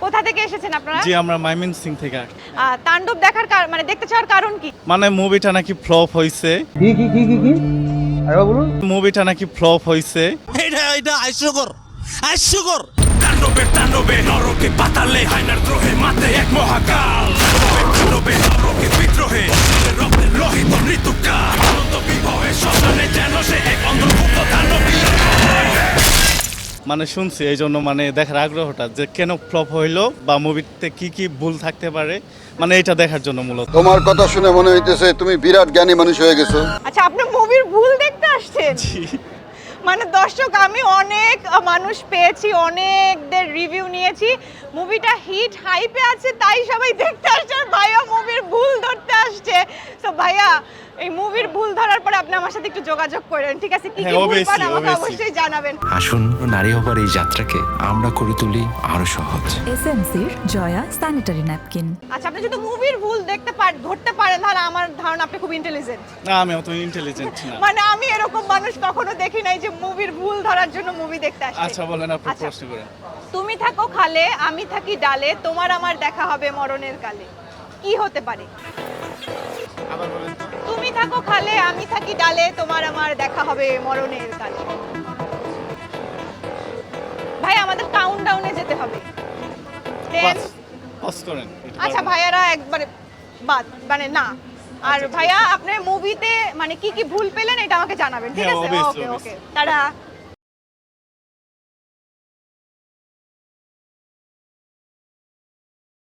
কোথা থেকে এসেছেন আপনারা? জি আমরা মাইমিন সিং থেকে। তাণ্ডব দেখার কার- মানে দেখতে চাওয়ার কারণ কি? মানে মুভিটা নাকি ফ্লপ হয়েছে কি কি কি কি কি? আরে বলুন। মুভিটা নাকি ফ্লপ হয়েছে এটা এটা আইসুগর আইসুগর তাণ্ডবে তাণ্ডবে নরকে পাতালে হাইনার দ্রোহে মাতে এক মানে শুনছি এই জন্য মানে দেখার আগ্রহটা যে কেন ফ্লপ হইল বা মুভিতে কি কি ভুল থাকতে পারে মানে এটা দেখার জন্য মূলত। তোমার কথা শুনে মনে হইতেছে তুমি বিরাট জ্ঞানী মানুষ হয়ে গেছো। আচ্ছা আপনি মুভির ভুল দেখতে আসছেন? জি। মানে দর্শক আমি অনেক মানুষ পেয়েছি অনেকদের রিভিউ নিয়েছি। মুভিটা হিট হাইপে আছে তাই সবাই দেখতে আসছে আর ভাইয়া মুভির ভুল ধরতে আসছে। তো ভাইয়া এই মুভির ভুল ধরার পরে আপনি আমার সাথে একটু যোগাযোগ করেন ঠিক আছে? কি কি হ্যাঁ, ভুল পান আমাকে অবশ্যই জানাবেন। আসুন নারী হবার এই যাত্রাকে আমরা করে তুলি আরও সহজ। এসএমসির জয়া স্যানিটারি ন্যাপকিন আচ্ছা আপনি যদি মুভির ভুল দেখতে পার ধরতে পারেন তাহলে আমার ধারণা আপনি খুব ইন্টেলিজেন্ট না আমি অত ইন্টেলিজেন্ট না। মানে আমি এরকম মানুষ কখনো দেখি নাই যে মুভির ভুল ধরার জন্য মুভি দেখতে আসছে আচ্ছা বলেন আপনি আচ্ছা। প্রশ্ন করেন। তুমি থাকো খালে আমি থাকি ডালে তোমার আমার দেখা হবে মরণের কালে। কি হতে পারে? আবার বলেন। তো। থাকো খালে আমি থাকি ডালে তোমার আমার দেখা হবে মরণের কালে। ভাই আমাদের কাউন্ট ডাউনে যেতে হবে। আচ্ছা। ভাইয়ারা একবারে বাদ মানে না। আর ভাইয়া আপনার মুভিতে মানে কি কি ভুল পেলেন এটা আমাকে জানাবেন ঠিক হ্যাঁ, আছে? ওকে ওকে তারা